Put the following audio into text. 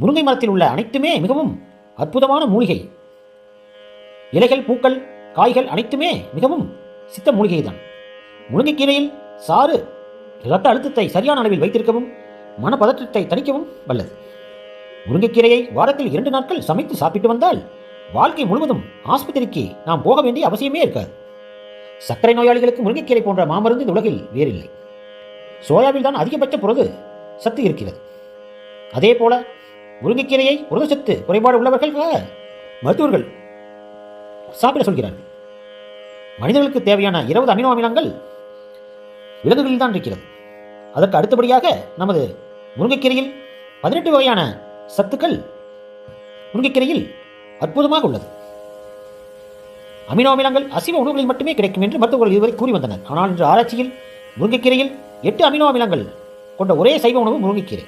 முருங்கை மரத்தில் உள்ள அனைத்துமே மிகவும் அற்புதமான மூலிகை. இலைகள் பூக்கள் காய்கள் அனைத்துமே மிகவும் சித்த மூலிகை தான் முருங்கைக்கீரையில் சாறு இரத்த அழுத்தத்தை சரியான அளவில் வைத்திருக்கவும் மனப்பதற்றத்தை தணிக்கவும் வல்லது. முருங்கைக்கீரையை வாரத்தில் இரண்டு நாட்கள் சமைத்து சாப்பிட்டு வந்தால் வாழ்க்கை முழுவதும் ஆஸ்பத்திரிக்கு நாம் போக வேண்டிய அவசியமே இருக்காது. சர்க்கரை நோயாளிகளுக்கு முருங்கைக்கீரை போன்ற மாமருந்து இந்த உலகில் வேறில்லை. சோயாவில் தான் அதிகபட்ச புரது சத்து இருக்கிறது. அதே போல முருங்கைக்கீரையை புரதச்சத்து குறைபாடு உள்ளவர்கள் மருத்துவர்கள் சாப்பிட சொல்கிறார்கள். மனிதர்களுக்கு தேவையான இருபது அமினோ அமிலங்கள் விலங்குகளில் தான் இருக்கிறது. அதற்கு அடுத்தபடியாக நமது முருங்கைக்கீரையில் பதினெட்டு வகையான சத்துக்கள் முருங்கைக்கீரையில் அற்புதமாக உள்ளது. அமினோ அமிலங்கள் அசைவ உணவுகளில் மட்டுமே கிடைக்கும் என்று மருத்துவர்கள் இதுவரை கூறி வந்தனர். ஆனால் இன்று ஆராய்ச்சியில் முருங்கைக்கீரையில் எட்டு அமினோ அமிலங்கள் கொண்ட ஒரே சைவ உணவு முருங்கைக்கீரை.